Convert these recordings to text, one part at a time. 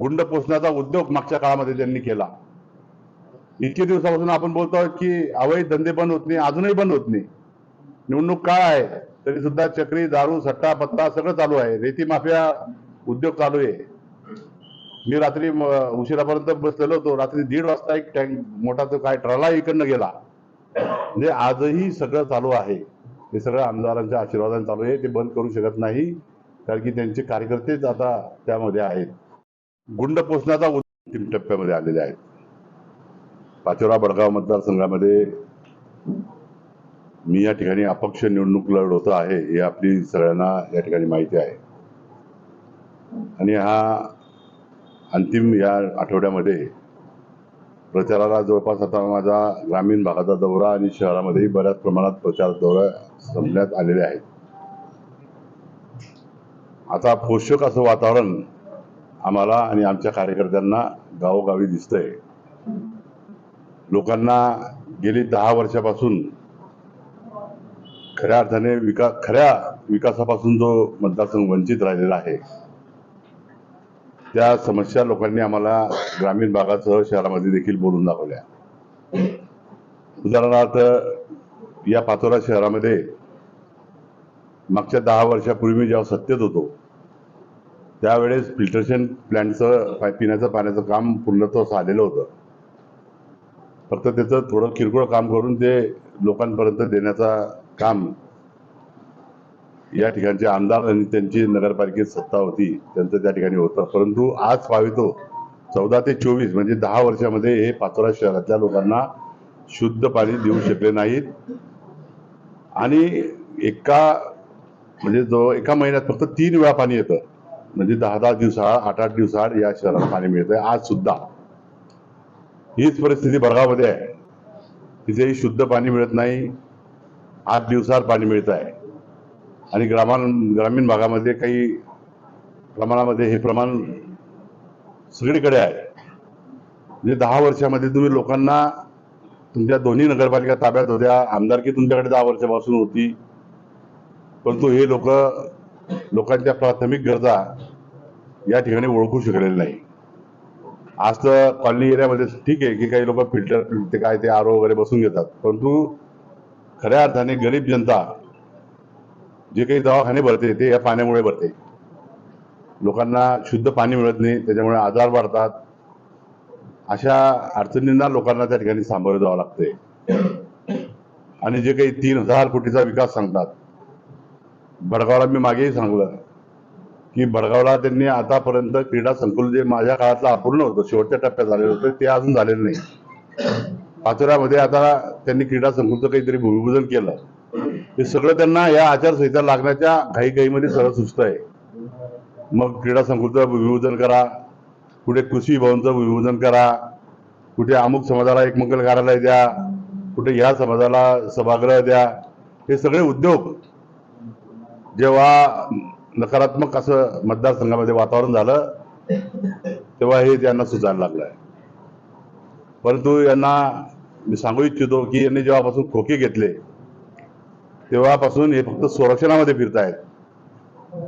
गुंड पोचण्याचा उद्योग मागच्या काळामध्ये त्यांनी केला. इतके दिवसापासून आपण बोलतो की अवैध धंदे बंद होत नाही अजूनही बंद होत नाही. निवडणूक काळ आहे तरी सुद्धा चक्री दारू सट्टा पत्ता सगळं चालू आहे. रेती माफिया उद्योग चालू आहे. मी रात्री उशिरापर्यंत बसलेलो होतो. रात्री दीड वाजता एक टँक मोठा तो काय ट्रला इकडनं गेला. म्हणजे आजही सगळं चालू आहे. हे सगळं आमदारांच्या आशीर्वादाने चालू आहे. ते बंद करू शकत नाही कारण की त्यांचे कार्यकर्तेच आता त्यामध्ये आहेत. गुंड पोचण्याचा अंतिम टप्प्यामध्ये आलेले आहेत. पाचोरा बडगाव मतदारसंघामध्ये मी या ठिकाणी अपक्ष निवडणूक लढवत आहे हे आपली सगळ्यांना या ठिकाणी माहिती आहे. आणि हा अंतिम या आठवड्यामध्ये प्रचाराला जवळपास आता माझा ग्रामीण भागाचा दौरा आणि शहरामध्येही बऱ्याच प्रमाणात प्रचार दौरा संपण्यात आलेले आहेत. आता पोषक असं वातावरण आम्हाला आणि आमच्या कार्यकर्त्यांना गावोगावी दिसतंय. लोकांना गेली दहा वर्षापासून खऱ्या अर्थाने विकास खऱ्या विकासापासून जो मतदारसंघ वंचित राहिलेला आहे त्या समस्या लोकांनी आम्हाला ग्रामीण भागासह शहरामध्ये देखील बोलून दाखवल्या. उदाहरणार्थ या पाचोरा शहरामध्ये मागच्या दहा वर्षापूर्वी मी जेव्हा सत्तेत होतो त्यावेळेस फिल्टरेशन प्लॅन्टचं पिण्याचं पाण्याचं काम पूर्णत्वास आलेलं होतं. फक्त त्याचं थोडं किरकोळ काम करून ते लोकांपर्यंत देण्याचा काम या ठिकाणचे आमदार आणि त्यांची नगरपालिकेत सत्ता होती त्यांचं त्या ठिकाणी होतं. परंतु आज पावितो चौदा ते चोवीस म्हणजे दहा वर्षामध्ये हे पाचोरा शहरातल्या लोकांना शुद्ध पाणी देऊ शकले नाहीत. आणि एका म्हणजे जो एका महिन्यात फक्त तीन वेळा पाणी येतं. म्हणजे दहा दहा दिवसाआड आठ आठ दिवसाआड या शहराला पाणी मिळतंय. आज सुद्धा. हीच परिस्थिती बर्गामध्ये आहे. तिथेही शुद्ध पाणी मिळत नाही. आठ दिवसाआड पाणी मिळत आहे आणि ग्रामान ग्रामीण भागामध्ये काही प्रमाणामध्ये हे प्रमाण सगळीकडे आहे. म्हणजे दहा वर्षामध्ये तुम्ही लोकांना तुमच्या दोन्ही नगरपालिका ताब्यात होत्या. आमदारकी तुमच्याकडे दहा वर्षापासून होती. परंतु हे लोक लोकांच्या प्राथमिक गरजा या ठिकाणी ओळखू शकलेले नाही. आज तर कॉलनी एरियामध्ये ठीक आहे की काही लोक फिल्टर ते काय ते आरो वगैरे बसून घेतात. परंतु खऱ्या अर्थाने गरीब जनता जे काही दवाखाने भरते ते या पाण्यामुळे भरते. लोकांना शुद्ध पाणी मिळत नाही त्याच्यामुळे आजार वाढतात. अशा अडचणींना लोकांना त्या ठिकाणी सामोरं जावं लागते आणि जे काही तीन हजार कोटीचा विकास सांगतात भडगावला मी मागेही सांगलं की भडगावला त्यांनी आतापर्यंत क्रीडा संकुल जे माझ्या काळातलं अपूर्ण होतं शेवटच्या टप्प्यात झालेलं होतं ते अजून झालेलं नाही. पाचोऱ्यामध्ये आता त्यांनी क्रीडा संकुलचं काहीतरी भूमिपूजन केलं. हे सगळं त्यांना या आचारसंहिता लागण्याच्या घाईघाईमध्ये सरळ सुचत आहे. मग क्रीडा संकुलचं भूमिपूजन करा कुठे कृषी भवनचं भूमिपूजन करा कुठे अमुक समाजाला एक मंगल कार्यालय द्या कुठे ह्या समाजाला सभागृह द्या हे सगळे उद्योग जेव्हा नकारात्मक असं मतदारसंघामध्ये वातावरण झालं तेव्हा हे त्यांना सुचायला लागलं आहे परंतु यांना मी सांगू इच्छितो की यांनी जेव्हापासून खोके घेतले तेव्हापासून हे फक्त संरक्षणामध्ये फिरतायत.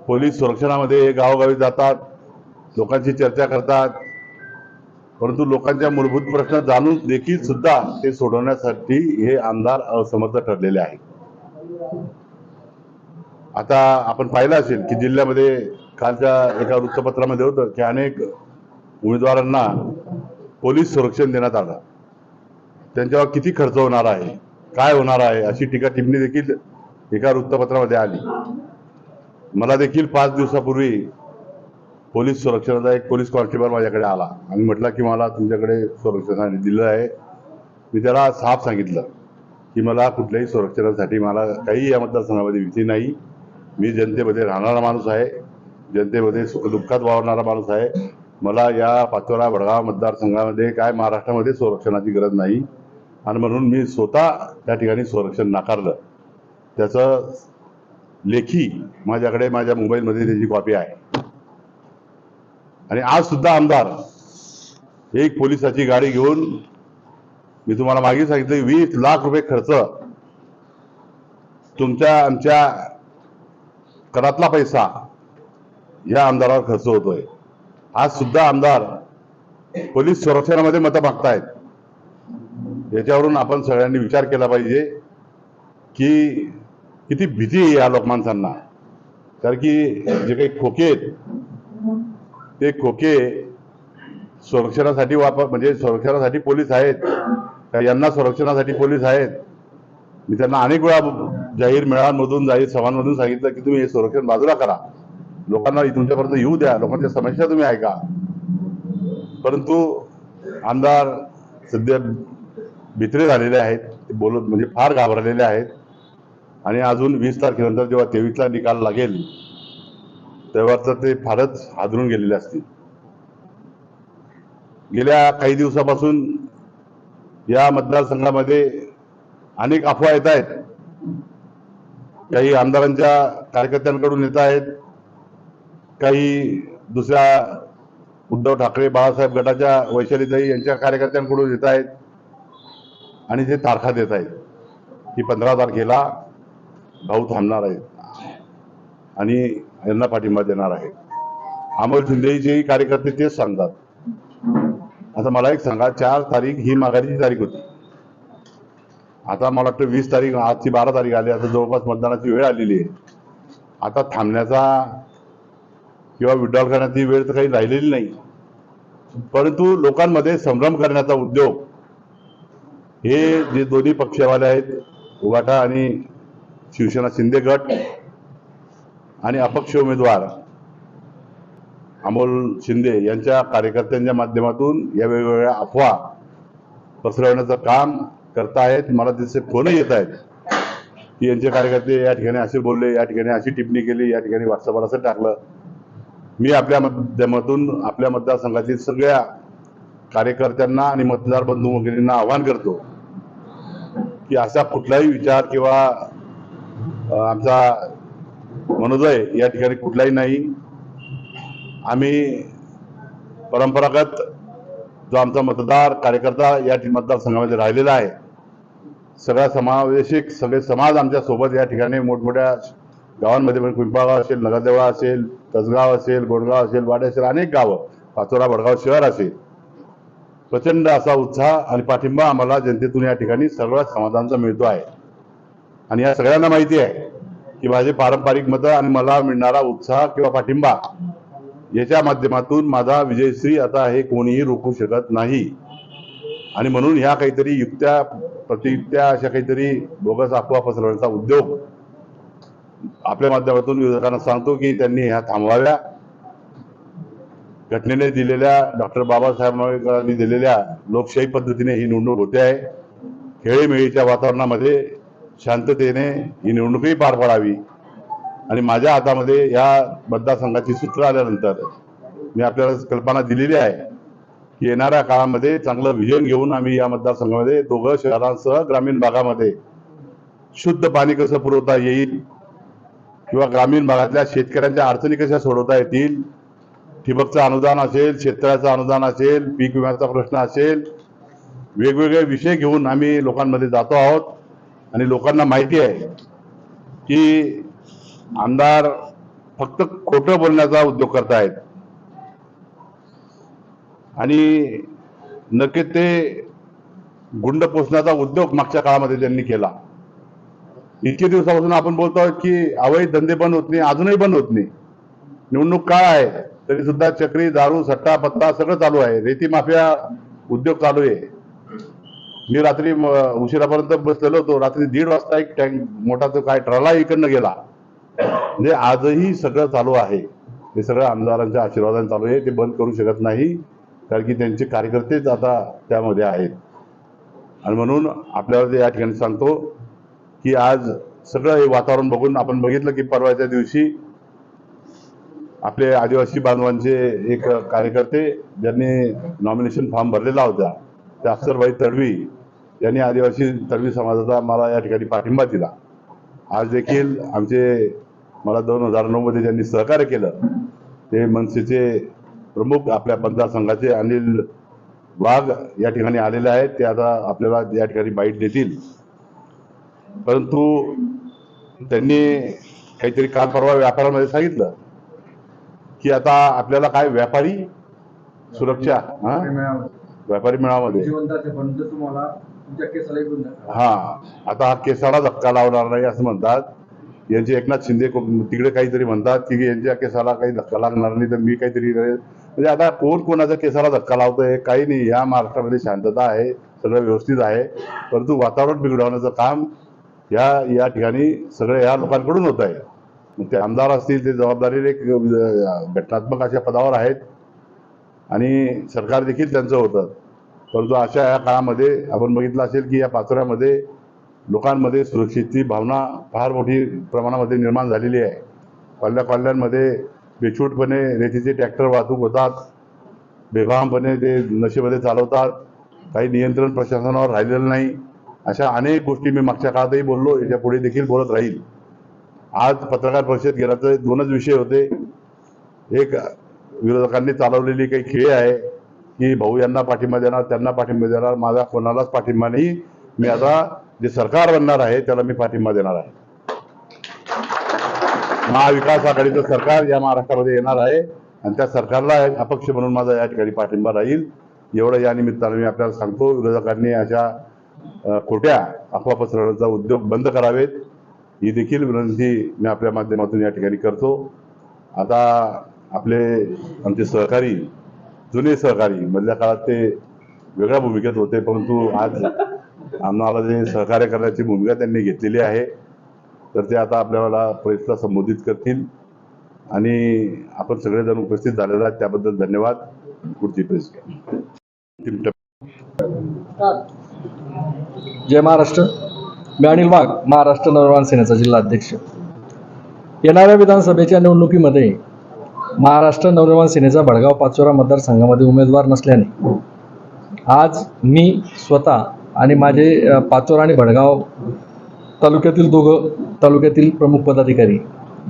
पोलीस संरक्षणामध्ये हे गावोगावी जातात लोकांची चर्चा करतात परंतु लोकांच्या मूलभूत प्रश्न जाणून देखील सुद्धा ते सोडवण्यासाठी हे आमदार असमर्थ ठरलेले आहेत. आता आपण पाहिलं असेल की जिल्ह्यामध्ये कालच्या एका वृत्तपत्रामध्ये होतं की अनेक उमेदवारांना पोलीस संरक्षण देण्यात आलं. त्यांच्यावर किती खर्च होणार आहे? काय होणार आहे? अशी टीका टिप्पणी देखील एका वृत्तपत्रामध्ये आली. मला देखील पाच दिवसापूर्वी पोलीस संरक्षणाचा एक पोलीस कॉन्स्टेबल माझ्याकडे आला. आणि म्हटलं की मला तुमच्याकडे संरक्षणासाठी दिलं आहे. मी त्याला साफ सांगितलं की मला कुठल्याही संरक्षणासाठी मला काही या मतदारसंघामध्ये भीती नाही. मी जनतेमध्ये राहणारा माणूस आहे जनतेमध्ये सुखदुःखात वावरणारा माणूस आहे. मला या पाचोरा वडगाव मतदारसंघामध्ये काय महाराष्ट्रामध्ये संरक्षणाची गरज नाही. आणि म्हणून मी स्वतः त्या ठिकाणी संरक्षण नाकारलं. त्याचं लेखी माझ्याकडे माझ्या मोबाईलमध्ये त्याची कॉपी आहे. आणि आज सुद्धा आमदार एक पोलिसाची गाडी घेऊन मी तुम्हाला मागे सांगितलं वीस लाख रुपये खर्च तुमच्या आमच्या करातला पैसा या आमदारावर खर्च होतोय. आज सुद्धा आमदार पोलीस संरक्षणामध्ये मतं मागतायत. याच्यावरून आपण सगळ्यांनी विचार केला पाहिजे की किती भीती आहे या लोकमानसांना कारण की जे काही खोके आहेत ते खोके संरक्षणासाठी वापर म्हणजे संरक्षणासाठी पोलीस आहेत. यांना संरक्षणासाठी पोलीस आहेत. मी त्यांना अनेक वेळा जाहीर मेळांमधून जाहीर सभांमधून सांगितलं की तुम्ही हे संरक्षण बाजूला करा. लोकांना तुमच्यापर्यंत येऊ द्या. लोकांच्या समस्या तुम्ही ऐका. परंतु आमदार सध्या भित्रे झालेले आहेत. ते बोलत म्हणजे फार घाबरलेले आहेत. आणि अजून वीस तारखेनंतर जेव्हा तेवीसला निकाल लागेल तेव्हा तर ते फारच हादरून गेलेले असतील. गेल्या काही दिवसापासून या मतदारसंघामध्ये अनेक अफवा येत आहेत. काही आमदारांच्या कार्यकर्त्यांकडून येत आहेत. काही दुसऱ्या उद्धव ठाकरे बाळासाहेब गटाच्या वैशालीताई यांच्या कार्यकर्त्यांकडून येत आहेत आणि ते तारखा देत आहेत. की पंधरा तारखेला भाऊ थांबणार आहेत आणि यांना पाठिंबा देणार आहे अमोल शिंदेचे कार्यकर्ते तेच सांगतात. आता मला एक सांगा चार तारीख ही माघारीची तारीख होती. आता मला वाटतं वीस तारीख आजची बारा तारीख आली आता जवळपास मतदानाची वेळ आलेली आहे. आता थांबण्याचा किंवा विड्रॉल करण्याची वेळ तर काही राहिलेली नाही. परंतु लोकांमध्ये संभ्रम करण्याचा उद्योग हे जे दोन्ही पक्षवाले आहेत उभाटा आणि शिवसेना शिंदे गट आणि अपक्ष उमेदवार अमोल शिंदे यांच्या कार्यकर्त्यांच्या माध्यमातून या वेगवेगळ्या अफवा पसरवण्याचं काम करतायत मला त्याचे फोनही येत आहेत की यांचे कार्यकर्ते या ठिकाणी असे बोलले या ठिकाणी अशी टिप्पणी केली या ठिकाणी व्हॉट्सअपवर असं टाकलं. मी आपल्या माध्यमातून आपल्या मतदारसंघातील सगळ्या कार्यकर्त्यांना आणि मतदार बंधू वगैरेंना आवाहन करतो की असा कुठलाही विचार किंवा आमचा मनोदय या ठिकाणी कुठलाही नाही. आम्ही परंपरागत जो आमचा मतदार कार्यकर्ता या मतदारसंघामध्ये राहिलेला आहे सगळा समावेशिक सगळे समाज आमच्यासोबत या ठिकाणी मोठमोठ्या गावांमध्ये म्हणजे पिंपळगाव असेल नगरदेवळा असेल तसगाव असेल गोडगाव असेल वाडे असेल अनेक गावं पाचोरा भडगाव शहर असेल. प्रचंड असा उत्साह आणि पाठिंबा आम्हाला जनतेतून या ठिकाणी सगळ्या समाजांचा मिळतो आहे. आणि या सगळ्यांना माहिती आहे की माझे पारंपरिक मतं आणि मला मिळणारा उत्साह किंवा पाठिंबा याच्या माध्यमातून माझा विजयश्री आता हे कोणीही रोखू शकत नाही. आणि म्हणून ह्या काहीतरी युक्त्या प्रतियुक्त्या अशा काहीतरी बोगस अफवा पसरवण्याचा उद्योग आपल्या माध्यमातून विरोधकांना सांगतो की त्यांनी ह्या थांबवाव्या. घटनेने दिलेल्या डॉक्टर बाबासाहेब आंबेडकरांनी दिलेल्या लोकशाही पद्धतीने ही निवडणूक होते आहे. खेळीमेळीच्या वातावरणामध्ये शांततेने ही निवडणूकही पार पाडावी. आणि माझ्या हातामध्ये या मतदारसंघाची सूत्र आल्यानंतर मी आपल्याला कल्पना दिलेली आहे. येणाऱ्या काळामध्ये चांगलं विजन घेऊन आम्ही या मतदारसंघामध्ये दोघं शहरांसह ग्रामीण भागामध्ये शुद्ध पाणी कसं पुरवता येईल किंवा ग्रामीण भागातल्या शेतकऱ्यांच्या अडचणी कशा सोडवता येतील? ठिबकचं अनुदान असेल शेतकऱ्याचं अनुदान असेल पीक विम्याचा प्रश्न असेल वेगवेगळे विषय घेऊन आम्ही लोकांमध्ये जातो आहोत. आणि लोकांना माहिती आहे की आमदार फक्त खोटं बोलण्याचा उद्योग करतायत. आणि नक्की ते गुंड पोचण्याचा उद्योग मागच्या काळामध्ये त्यांनी केला. इतके दिवसापासून आपण बोलतो आहोत की अवैध धंदे बंद होत नाही अजूनही बंद होत नाही. निवडणूक काय आहे तरी सुद्धा चक्री दारू सट्टा पत्ता सगळं चालू आहे. रेती माफिया उद्योग चालू आहे. मी रात्री उशिरापर्यंत बसलेलो होतो. रात्री दीड वाजता एक टँक मोठा तो काय ट्रला इकडनं गेला. म्हणजे आजही सगळं चालू आहे. हे सगळं आमदारांच्या आशीर्वादाने चालू आहे. ते बंद करू शकत नाही. कारण की त्यांचे कार्यकर्तेच आता त्यामध्ये आहेत. आणि म्हणून आपल्याला ते या ठिकाणी सांगतो की आज सगळं हे वातावरण बघून आपण बघितलं की परवाच्या दिवशी आपले आदिवासी बांधवांचे एक कार्यकर्ते ज्यांनी नॉमिनेशन फॉर्म भरलेला होता त्या अक्षरबाई तडवी यांनी आदिवासी तडवी समाजाचा मला या ठिकाणी पाठिंबा दिला. आज देखील आमचे मला दोन हजार नऊमध्ये ज्यांनी सहकार्य केलं ते मनसेचे प्रमुख आपल्या मतदारसंघाचे अनिल वाघ या ठिकाणी आलेले आहेत. ते आता आपल्याला या ठिकाणी बाईट देतील. परंतु त्यांनी काहीतरी काल परवा व्यापारामध्ये सांगितलं की आता आपल्याला काय व्यापारी सुरक्षा हा? व्यापारी मेळामध्ये हा. आता हा केसाला धक्का लावणार नाही असं म्हणतात. यांचे एकनाथ शिंदे तिकडे काहीतरी म्हणतात की यांच्या केसाला काही धक्का लागणार नाही तर मी काहीतरी म्हणजे आता कोण कोणाच्या केसाला धक्का लावतोय काही नाही. या महाराष्ट्रामध्ये शांतता आहे सगळं व्यवस्थित आहे. परंतु वातावरण बिघडवण्याचं काम या या ठिकाणी सगळ्या या लोकांकडून होत आहे. मग ते आमदार असतील ते जबाबदारीने एक घटनात्मक अशा पदावर आहेत. आणि सरकार देखील त्यांचं होतं. परंतु अशा या काळामध्ये आपण बघितलं असेल की या पाचोऱ्यामध्ये लोकांमध्ये सुरक्षेची भावना फार मोठी प्रमाणामध्ये निर्माण झालेली आहे. कॉल्या कॉल्यांमध्ये बेछूटपणे रेतीचे ट्रॅक्टर वाहतूक होतात बेभामपणे ते नशेमध्ये चालवतात काही नियंत्रण प्रशासनावर राहिलेलं नाही अशा अनेक गोष्टी मी मागच्या काळातही बोललो याच्यापुढे देखील बोलत राहील. आज पत्रकार परिषद घेण्याचे दोनच विषय होते. एक विरोधकांनी चालवलेली काही खेळ आहे की भाऊ यांना पाठिंबा देणार त्यांना पाठिंबा देणार माझा कोणालाच पाठिंबा नाही. मी आता जे सरकार बनणार आहे त्याला मी पाठिंबा देणार आहे. महाविकास आघाडीचं सरकार या महाराष्ट्रामध्ये येणार आहे. आणि त्या सरकारला अपक्ष म्हणून माझा या ठिकाणी पाठिंबा राहील. एवढं या निमित्तानं मी आपल्याला सांगतो विरोधकांनी अशा खोट्या अफवा पसरवण्याचा उद्योग बंद करावेत. ही देखील विनंती मी आपल्या माध्यमातून या ठिकाणी करतो. आता आपले आमचे सहकारी जुने सहकारी मधल्या काळात ते वेगळ्या भूमिकेत होते परंतु आज आम्हाला जे सहकार्य करण्याची भूमिका त्यांनी घेतलेली आहे. तर ते आता आपल्याला प्रेसला संबोधित करतील. आणि आपण सगळेजण उपस्थित झालेला आहेत त्याबद्दल धन्यवाद. पुढची प्रेस जय महाराष्ट्र. मी अनिल वाघ महाराष्ट्र नवनिर्माण सेनेचा जिल्हा अध्यक्ष येणाऱ्या विधानसभेच्या निवडणुकीमध्ये महाराष्ट्र नवनिर्माण सेनेचा भडगाव पाचोरा मतदारसंघामध्ये उमेदवार नसल्याने आज मी स्वतः आणि माझे पाचोरा आणि भडगाव तालुक्यातील दोघं तालुक्यातील प्रमुख पदाधिकारी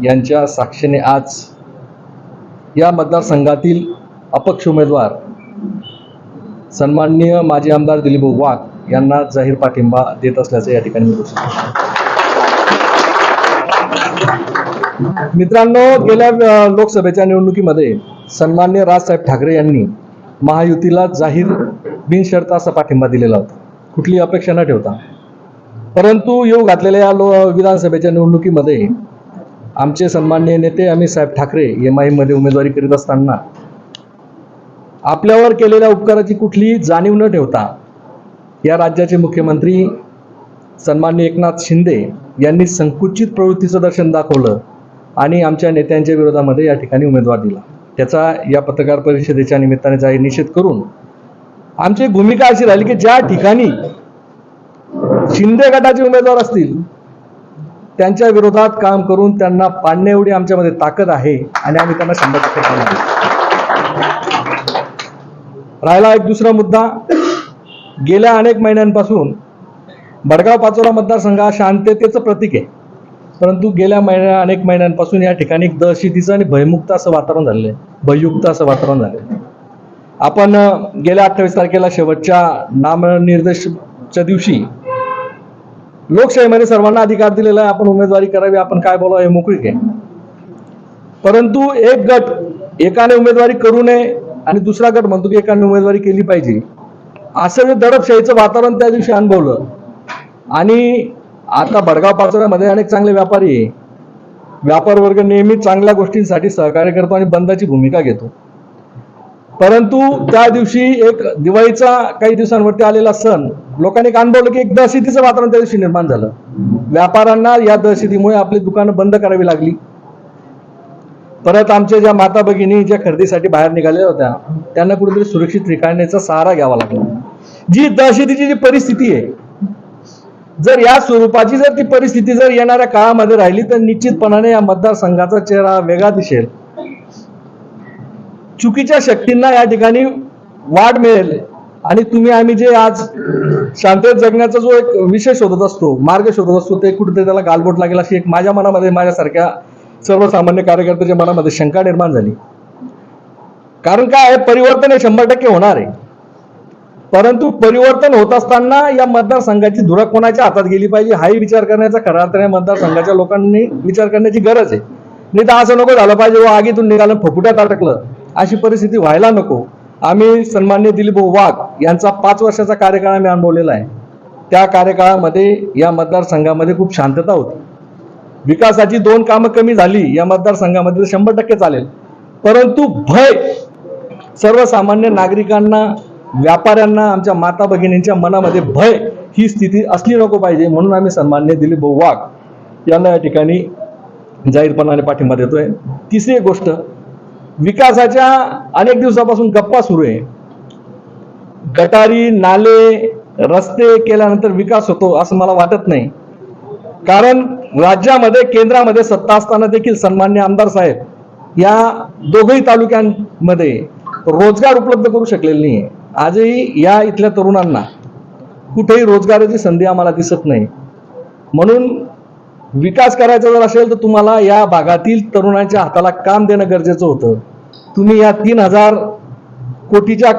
यांच्या साक्षीने आज या मतदारसंघातील अपक्ष उमेदवार सन्माननीय माजी आमदार दिलीप वाघ यांना जाहीर पाठिंबा देत असल्याचं या ठिकाणी मी मित्रांनो गेल्या लोकसभेच्या निवडणुकीमध्ये सन्मान्य राजसाहेब ठाकरे यांनी महायुतीला जाहीर बिनशर्त असा पाठिंबा दिलेला होता. कुठली अपेक्षा न ठेवता परंतु येऊ घातलेल्या या लो विधानसभेच्या निवडणुकीमध्ये आमचे सन्माननीय नेते अमित साहेब ठाकरे एम आयमध्ये उमेदवारी करीत असताना आपल्यावर केलेल्या उपकाराची कुठलीही जाणीव न ठेवता या राज्याचे मुख्यमंत्री सन्माननीय एकनाथ शिंदे यांनी संकुचित प्रवृत्तीचं दर्शन दाखवलं आणि आमच्या नेत्यांच्या विरोधामध्ये या ठिकाणी उमेदवार दिला. त्याचा या पत्रकार परिषदेच्या निमित्ताने जाहीर निषेध करून आमची भूमिका अशी राहिली की ज्या ठिकाणी शिंदे गटाचे उमेदवार असतील त्यांच्या विरोधात काम करून त्यांना पाडणे एवढी आमच्यामध्ये ताकद आहे आणि आम्ही त्यांना शंभर टक्के राहिला एक दुसरा मुद्दा. गेल्या अनेक महिन्यांपासून बडगाव पाचोरा मतदारसंघ हा शांततेचं प्रतीक आहे. परंतु गेल्या महिन्या अनेक महिन्यांपासून या ठिकाणी दहशतीचं आणि भयमुक्त असं वातावरण झालेलं आहे. भययुक्त असं वातावरण झालेलं आहे. आपण गेल्या अठ्ठावीस तारखेला शेवटच्या नामनिर्देशच्या दिवशी लोकशाहीमध्ये सर्वांना अधिकार दिलेला आहे आपण उमेदवारी करावी आपण काय बोलावं हे मोकळीक आहे. परंतु एक गट एकाने उमेदवारी करू नये आणि दुसरा गट म्हणतो की एकाने उमेदवारी केली पाहिजे. असं जे दडपशाहीचं वातावरण त्या दिवशी अनुभवलं. आणि आता भडगाव पाचोऱ्यामध्ये अनेक चांगले व्यापारी आहे. व्यापार वर्ग नेहमी चांगल्या गोष्टींसाठी सहकार्य करतो आणि बंदाची भूमिका घेतो. परंतु त्या दिवशी एक दिवाळीचा काही दिवसांवरती आलेला सण लोकांनी एक अनुभवलं की एक दहशतीचं वातावरण त्या दिवशी निर्माण झालं. व्यापाऱ्यांना या दहशतीमुळे आपली दुकानं बंद करावी लागली. परत आमच्या ज्या माता भगिनी ज्या खरेदीसाठी बाहेर निघालेल्या होत्या त्यांना कुठेतरी सुरक्षित ठिकाण्याचा सहारा घ्यावा लागला. जी दहशतीची जी परिस्थिती आहे जर या स्वरूपाची जर ती परिस्थिती जर येणाऱ्या काळामध्ये राहिली तर निश्चितपणाने या मतदारसंघाचा चेहरा वेगळा दिसेल. चुकीच्या शक्तींना या ठिकाणी वाढ मिळेल. आणि तुम्ही आम्ही जे आज शांततेत जगण्याचा जो एक विषय शोधत असतो मार्ग शोधत असतो ते कुठेतरी त्याला गालबोट लागेल अशी एक माझ्या मनामध्ये माझ्यासारख्या सर्वसामान्य कार्यकर्त्याच्या मनामध्ये शंका निर्माण झाली. कारण काय आहे परिवर्तन हे शंभर टक्के होणार आहे. परंतु परिवर्तन होत असताना या मतदारसंघाची धुरा कोणाच्या हातात गेली पाहिजे हाही विचार करण्याचा खरा अर्थाने मतदारसंघाच्या लोकांनी विचार करण्याची गरज आहे. नाही तर असं नको झालं पाहिजे व आगीतून निघालं फुकुट्यात अटकलं अशी परिस्थिती व्हायला नको. आम्ही सन्मान्य दिलीपभाऊ वाघ यांचा पाच वर्षाचा कार्यकाळ आम्ही अनुभवलेला आहे. त्या कार्यकाळामध्ये या मतदारसंघामध्ये खूप शांतता होती. विकासाची दोन कामं कमी झाली या मतदारसंघामध्ये शंभर टक्के चालेल. परंतु भय सर्वसामान्य नागरिकांना व्यापाऱ्यांना आमच्या माता भगिनींच्या मनामध्ये भय ही स्थिती असली नको पाहिजे म्हणून आम्ही सन्मान्य दिलीप भाऊ वाघ यांना या ठिकाणी जाहीरपणाने पाठिंबा देतोय. तिसरी एक गोष्ट विकासाच्या अनेक दिवसापासून गप्पा सुरू आहे. गटारी नाले रस्ते केल्यानंतर विकास होतो असं मला वाटत नाही. कारण राज्यामध्ये केंद्रामध्ये सत्ता असताना देखील सन्मान्य आमदार साहेब या दोघही तालुक्यांमध्ये रोजगार उपलब्ध करू शकलेले नाही आजही या इथल्या तरुणांना कुठेही रोजगाराची संधी आम्हाला दिसत नाही. म्हणून विकास करायचा जर असेल तर तुम्हाला या भागातील तरुणांच्या हाताला काम देणं गरजेचं होतं. तुम्ही या तीन हजार कोटीच्या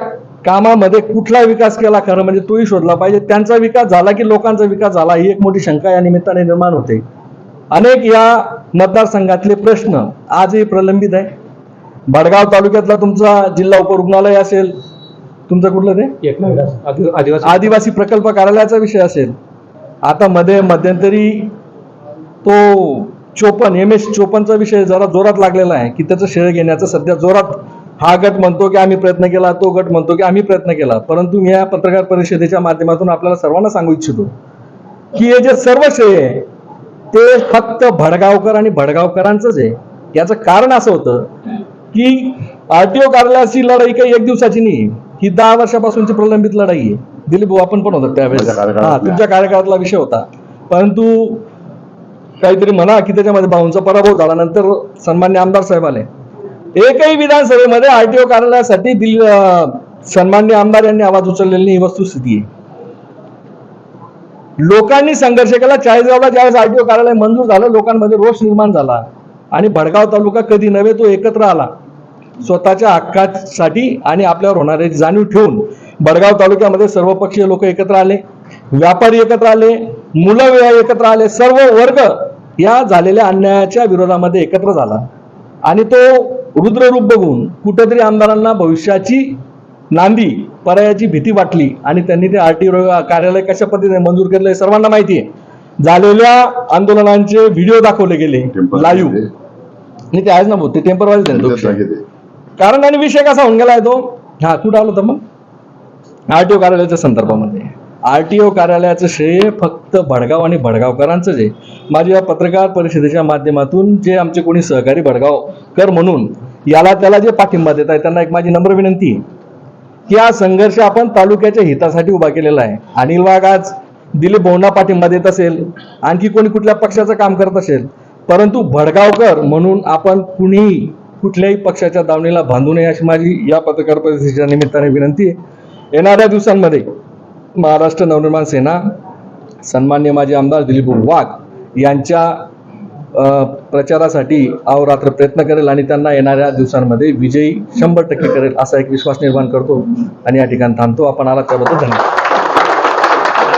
कामामध्ये कुठला विकास केला खरं म्हणजे तोही शोधला पाहिजे. त्यांचा विकास झाला की लोकांचा विकास झाला ही एक मोठी शंका या निमित्ताने निर्माण होते. अनेक या मतदारसंघातले प्रश्न आजही प्रलंबित आहे. भडगाव तालुक्यातला तुमचा जिल्हा उपरुग्णालय असेल तुमचं कुठलं ते आदिवासी. आदिवासी प्रकल्प कार्यालयाचा विषय असेल. आता मध्ये मध्यंतरी तो चोपन एम एस चोपनचा विषय जरा जोरात लागलेला आहे की त्याचं श्रेय घेण्याचं सध्या जोरात हा गट म्हणतो की आम्ही प्रयत्न केला तो गट म्हणतो की आम्ही प्रयत्न केला. परंतु मी या पत्रकार परिषदेच्या माध्यमातून आपल्याला सर्वांना सांगू इच्छितो की हे जे सर्व श्रेय आहे ते फक्त भडगावकर आणि भडगावकरांचंच आहे. याचं कारण असं होतं की आरटीओ कार्यालयाची लढाई काही एक दिवसाची नाही ही दहा वर्षापासूनची प्रलंबित लढाई आहे. दिलीप भाऊ आपण पण होतात त्यावेळेस. हा तुमच्या कार्यकाळातला विषय होता. परंतु काहीतरी म्हणा की त्याच्यामध्ये भाऊंचा पराभव झाला नंतर सन्मान्य आमदार साहेब आले. एकही विधानसभेमध्ये आरटीओ कार्यालयासाठी दिल सन्मान्य आमदार यांनी आवाज उचललेली ही वस्तुस्थिती आहे. लोकांनी संघर्ष केला चाळीसगावला ज्यावेळेस आरटीओ कार्यालय मंजूर झालं लोकांमध्ये रोष निर्माण झाला. आणि भडगाव तालुका कधी नव्हे तो एकत्र आला. स्वतःच्या हक्कासाठी आणि आपल्यावर होणारे जाणीव ठेवून भडगाव तालुक्यामध्ये सर्वपक्षीय लोक एकत्र आले व्यापारी एकत्र आले मुलं एकत्र आले सर्व वर्ग या झालेल्या अन्यायाच्या विरोधामध्ये एकत्र झाला. आणि तो रुद्ररूप बघून कुठेतरी आमदारांना भविष्याची नांदी पर्यायाची भीती वाटली. आणि त्यांनी ते आरटीओ कार्यालय कशा पद्धतीने मंजूर केलं हे सर्वांना माहिती आहे. झालेल्या आंदोलनांचे व्हिडिओ दाखवले गेले लाईव्ह. नाही ते आहेच ना भाऊ ते टेम्परवारी त्याच्यात सांगितले. कारण आणि विषय कसा होऊन गेलाय तो? हा कुठं आलो तर मग? आरटीओ कार्यालयाच्या संदर्भामध्ये. आर टी ओ कार्यालयाचं श्रेय फक्त भडगाव आणि भडगावकरांचंच आहे. माझ्या या पत्रकार परिषदेच्या माध्यमातून जे आमचे कोणी सहकारी भडगावकर म्हणून याला त्याला जे पाठिंबा देत आहे त्यांना एक माझी नम्र विनंती की हा संघर्ष आपण तालुक्याच्या हितासाठी उभा केलेला आहे. अनिल वाघ आज दिलीप भाऊंना पाठिंबा देत असेल आणखी कोणी कुठल्या पक्षाचं काम करत असेल परंतु भडगावकर म्हणून आपण कुणीही कुठल्याही पक्षाच्या दावणीला बांधू नये अशी माझी या पत्रकार परिषदेच्या निमित्ताने विनंती आहे. येणाऱ्या दिवसांमध्ये महाराष्ट्र नवनिर्माण सेना सन्मान्य माजी आमदार दिलीप वाघ यांच्या प्रचारासाठी अहोरात्र प्रयत्न करेल आणि त्यांना येणाऱ्या दिवसांमध्ये विजयी शंभर टक्के करेल असा एक विश्वास निर्माण करतो आणि या ठिकाणी थांबतो. आपण आला त्याबद्दल धन्यवाद.